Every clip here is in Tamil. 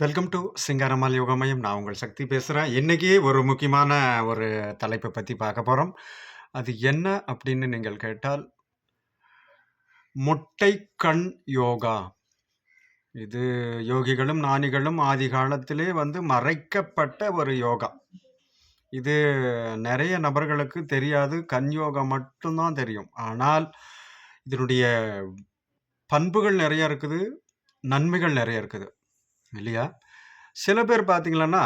வெல்கம் டு சிங்காரமால் யோகமயம் நான் உங்கள் சக்தி பேசுகிறேன் இன்றைக்கி ஒரு முக்கியமான ஒரு தலைப்பை பற்றி பார்க்க போகிறோம் அது என்ன அப்படின்னு நீங்கள் கேட்டால் மொட்டை கண் யோகா. இது யோகிகளும், ஞானிகளும் ஆதி காலத்திலே வந்து மறைக்கப்பட்ட ஒரு யோகா. இது நிறைய நபர்களுக்கு தெரியாது. கண் யோகா மட்டும்தான் தெரியும். ஆனால் இதனுடைய பண்புகள் நிறைய இருக்குது. நன்மைகள் நிறைய இருக்குது. இல்லையா? சில பேர் பார்த்தீங்கன்னா,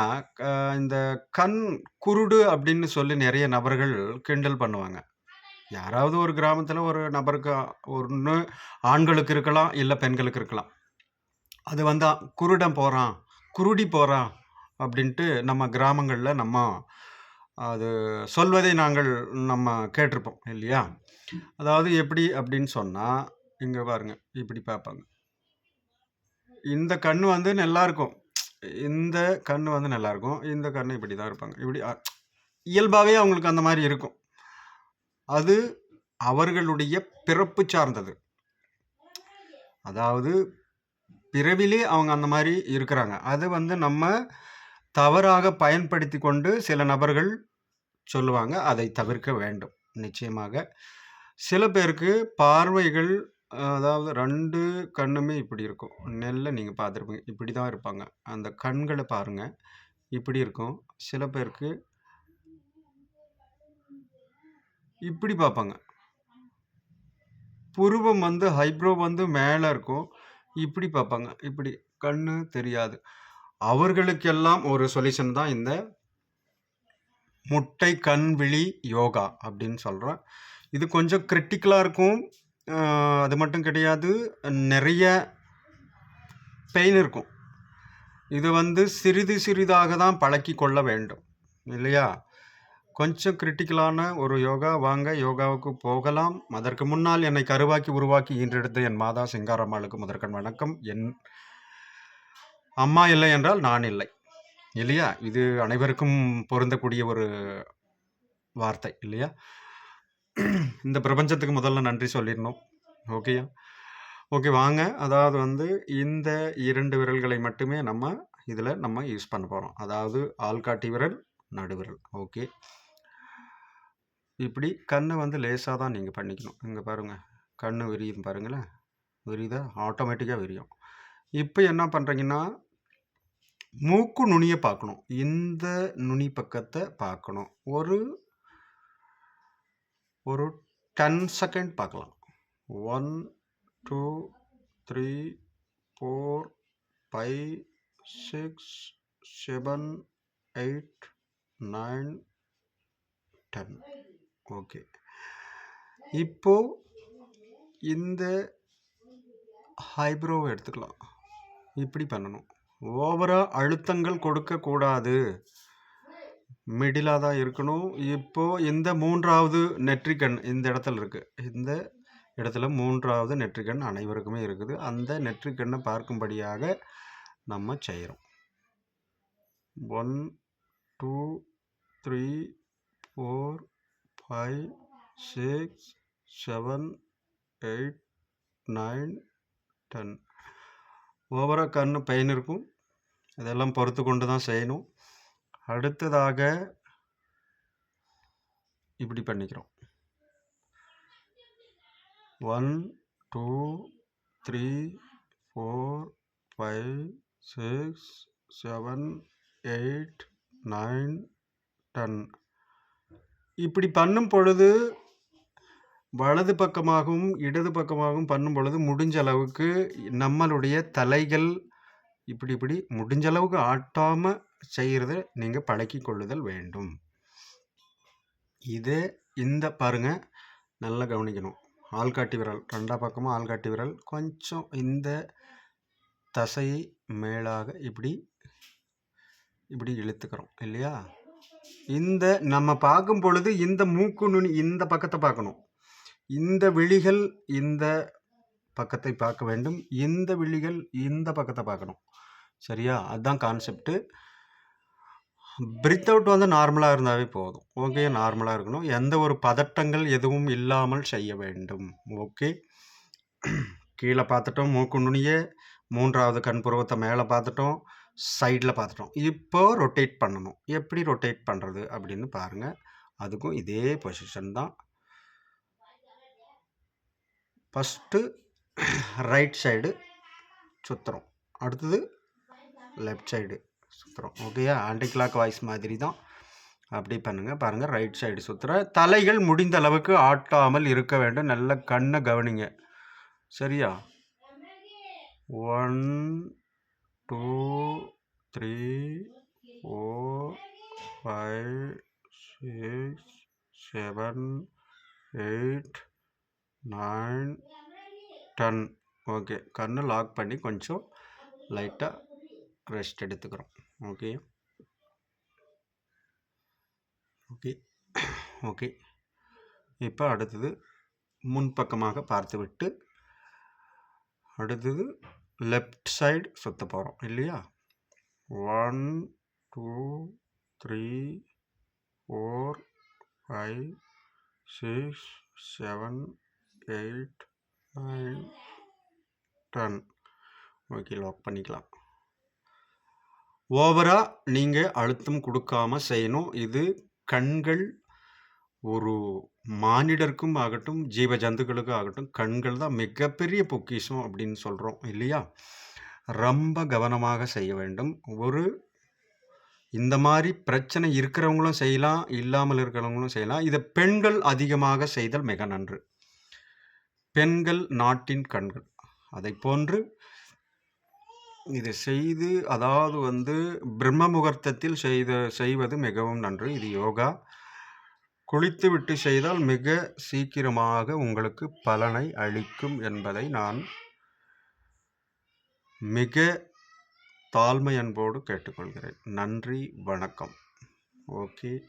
இந்த கண் குருடு அப்படின்னு சொல்லி நிறைய நபர்கள் கிண்டல் பண்ணுவாங்க. யாராவது ஒரு கிராமத்தில் ஒரு நபருக்கு ஒன்று ஆண்களுக்கு இருக்கலாம், இல்லை பெண்களுக்கு இருக்கலாம். அது வந்தால் குருடன் போகிறான் குருடி போகிறான் அப்படின்ட்டு நம்ம கிராமங்களில் நம்ம அது சொல்வதை நாங்கள் நம்ம கேட்டிருப்போம் இல்லையா? அதாவது எப்படி அப்படின்னு சொன்னால் இங்கே பாருங்க. இப்படி பார்ப்பாங்க. இந்த கண் வந்து நல்லாருக்கும். இந்த கண் வந்து நல்லாயிருக்கும் இந்த கண் இப்படி தான் இருப்பாங்க. இப்படி இயல்பாகவே அவங்களுக்கு அந்த மாதிரி இருக்கும். அது அவர்களுடைய பிறப்பு சார்ந்தது. அதாவது பிறவிலே அவங்க அந்த மாதிரி இருக்கிறாங்க. அது வந்து நம்ம தவறாக பயன்படுத்தி கொண்டு சில நபர்கள் சொல்லுவாங்க. அதை தவிர்க்க வேண்டும். நிச்சயமாக. சில பேருக்கு பார்வைகள் அதாவது 2 கண்ணுமே இப்படி இருக்கும். நெல்ல நீங்க பார்த்துருப்பீங்க. இப்படி தான் இருப்பாங்க. அந்த கண்கள பாருங்க. இப்படி இருக்கும். சில பேருக்கு இப்படி பார்ப்பாங்க. புருவம் வந்து ஐப்ரோ வந்து மேல இருக்கும். இப்படி பார்ப்பாங்க. இப்படி கண்ணு தெரியாது. அவர்களுக்கெல்லாம் ஒரு சொல்யூஷன் தான் இந்த முட்டை கண் விழி யோகா அப்படின்னு சொல்றோம். இது கொஞ்சம் கிரிட்டிக்கலா இருக்கும். அது மட்டும் கிடையாது. நிறைய பெயின் இருக்கும். இது வந்து சிறிது சிறிதாக தான் பழக்கி கொள்ள வேண்டும். இல்லையா? கொஞ்சம் கிரிட்டிக்கலான ஒரு யோகா. வாங்க யோகாவுக்கு போகலாம். அதற்கு முன்னால் என்னை கருவாக்கி, உருவாக்கி ஈன்றெடுத்த என் மாதா சிங்காரம்மாளுக்கு முதற்கண் வணக்கம். என் அம்மா இல்லை என்றால் நான் இல்லை. இல்லையா? இது அனைவருக்கும் பொருந்தக்கூடிய ஒரு வார்த்தை இல்லையா? இந்த பிரபஞ்சத்துக்கு முதல்ல நன்றி சொல்லிடணும் ஓகேயா? ஓகே வாங்க. அதாவது வந்து இந்த இரண்டு விரல்களை மட்டுமே நம்ம இதில் நம்ம யூஸ் பண்ண போகிறோம் அதாவது ஆள்காட்டி விரல், நடுவிரல். ஓகே. இப்படி கண்ணை வந்து லேசாக தான் நீங்கள் பண்ணிக்கணும். இங்கே பாருங்கள் கண் விரியுது பாருங்களேன். விரியுதா? ஆட்டோமேட்டிக்காக விரியும். இப்போ என்ன பண்ணுறீங்கன்னா மூக்கு நுனியை பார்க்கணும். இந்த நுனி பக்கத்தை பார்க்கணும். ஒரு ஒரு 10 செகண்ட் பார்க்கலாம். 1, 2, 3, 4, 5, 6, 7, 8, 9, 10. ஓகே. இப்போ இந்த ஹைப்ரோவை எடுத்துக்கலாம். இப்படி பண்ணணும். ஓவரா அழுத்தங்கள் கொடுக்கக்கூடாது. மிடிலாக தான் இருக்கணும். இப்போது இந்த மூன்றாவது நெற்றிக்கண் இந்த இடத்துல இருக்குது இந்த இடத்துல மூன்றாவது நெற்றிக்கண் அனைவருக்குமே இருக்குது. அந்த நெற்றிக்கண்ணை பார்க்கும்படியாக நம்ம செய்கிறோம் one two three four five six seven eight nine ten ஓவராக கண்ணு பெயின் இருக்கும். இதெல்லாம் பொறுத்து கொண்டு தான் செய்யணும். அடுத்ததாக இப்படி பண்ணிக்கிறோம். 1, 2, 3, 4, 5, 6, 7, 8, 9, 10. இப்படி பண்ணும் பொழுது வலது பக்கமாகவும், இடது பக்கமாகவும் பண்ணும் பொழுது முடிஞ்ச அளவுக்கு நம்மளுடைய தலைகள் இப்படி இப்படி முடிஞ்சளவுக்கு ஆட்டாமல் செய்கிறத நீங்கள் பழக்கி கொள்ளுதல் வேண்டும். இதே இந்த பாருங்கள் நல்லா கவனிக்கணும். ஆள்காட்டி விரல் ரெண்டாம் பக்கமும் ஆள்காட்டி விரல் கொஞ்சம் இந்த தசையை மேலாக இப்படி இப்படி இழுத்துக்கிறோம். இல்லையா? இந்த நம்ம பார்க்கும் பொழுது இந்த மூக்கு நுனி இந்த பக்கத்தை பார்க்கணும். இந்த விழிகள் இந்த பக்கத்தை பார்க்க வேண்டும். இந்த விழிகள் இந்த பக்கத்தை பார்க்கணும். சரியா? அதுதான் கான்செப்ட்டு பிரித் அவுட் வந்து நார்மலாக இருந்தாவே போதும். ஓகே. நார்மலாக இருக்கணும். எந்த ஒரு பதட்டங்கள் எதுவும் இல்லாமல் செய்ய வேண்டும். ஓகே. கீழே பார்த்துட்டோம் மூக்கு மூன்றாவது கண் புருவத்தை மேலே பார்த்துட்டோம் சைடில் பார்த்துட்டோம் இப்போ ரொட்டேட் பண்ணணும் எப்படி ரொட்டேட் பண்ணுறது அப்படின்னு பாருங்கள் அதுக்கும் இதே பொசிஷன் தான் ஃபஸ்ட்டு ரைட் சைடு சுற்றுறோம் அடுத்தது லெஃப்ட் சைடு சுற்றுறோம் ஓகேயா ஆன்டி கிளாக் வாய்ஸ் மாதிரி தான் அப்படி பண்ணுங்கள் பாருங்கள் ரைட் சைடு சுற்றுற தலைகள் முடிந்த அளவுக்கு ஆட்டாமல் இருக்க வேண்டும். நல்ல கண்ணை கவனிங்க. சரியா? One two three four five six seven eight nine ten okay கண்ணை லாக் பண்ணி கொஞ்சம் லைட்டாக ரெஸ்ட் எடுத்துக்கிறோம். ஓகே ஓகே ஓகே இப்போ அடுத்தது முன்பக்கமாக பார்த்துவிட்டு அடுத்தது லெஃப்ட் சைடு சுற்ற போகிறோம் இல்லையா? One two three four five six seven eight nine ten okay lock பண்ணிக்கலாம். ஓவராக நீங்கள் அழுத்தம் கொடுக்காம செய்யணும். இது கண்கள் ஒரு மானிடருக்கும் ஆகட்டும் ஜீவ ஜந்துக்களுக்கும் ஆகட்டும் கண்கள் தான் மிகப்பெரிய பொக்கிஷம் அப்படின்னு சொல்கிறோம் இல்லையா? ரொம்ப கவனமாக செய்ய வேண்டும். ஒரு இந்த மாதிரி பிரச்சனை இருக்கிறவங்களும் செய்யலாம் இல்லாமல் இருக்கிறவங்களும் செய்யலாம். இதை பெண்கள் அதிகமாக செய்தல் மிக நன்று. பெண்கள் நாட்டின் கண்கள். அதை போன்று இது செய்து அதாவது வந்து பிரம்ம முகூர்த்தத்தில் செய்த செய்வது மிகவும் நன்று. இது யோகா. குளித்துவிட்டு செய்தால் மிக சீக்கிரமாக உங்களுக்கு பலனை அளிக்கும் என்பதை நான் மிக தாழ்மை அன்போடு கேட்டுக்கொள்கிறேன். நன்றி வணக்கம். ஓகே.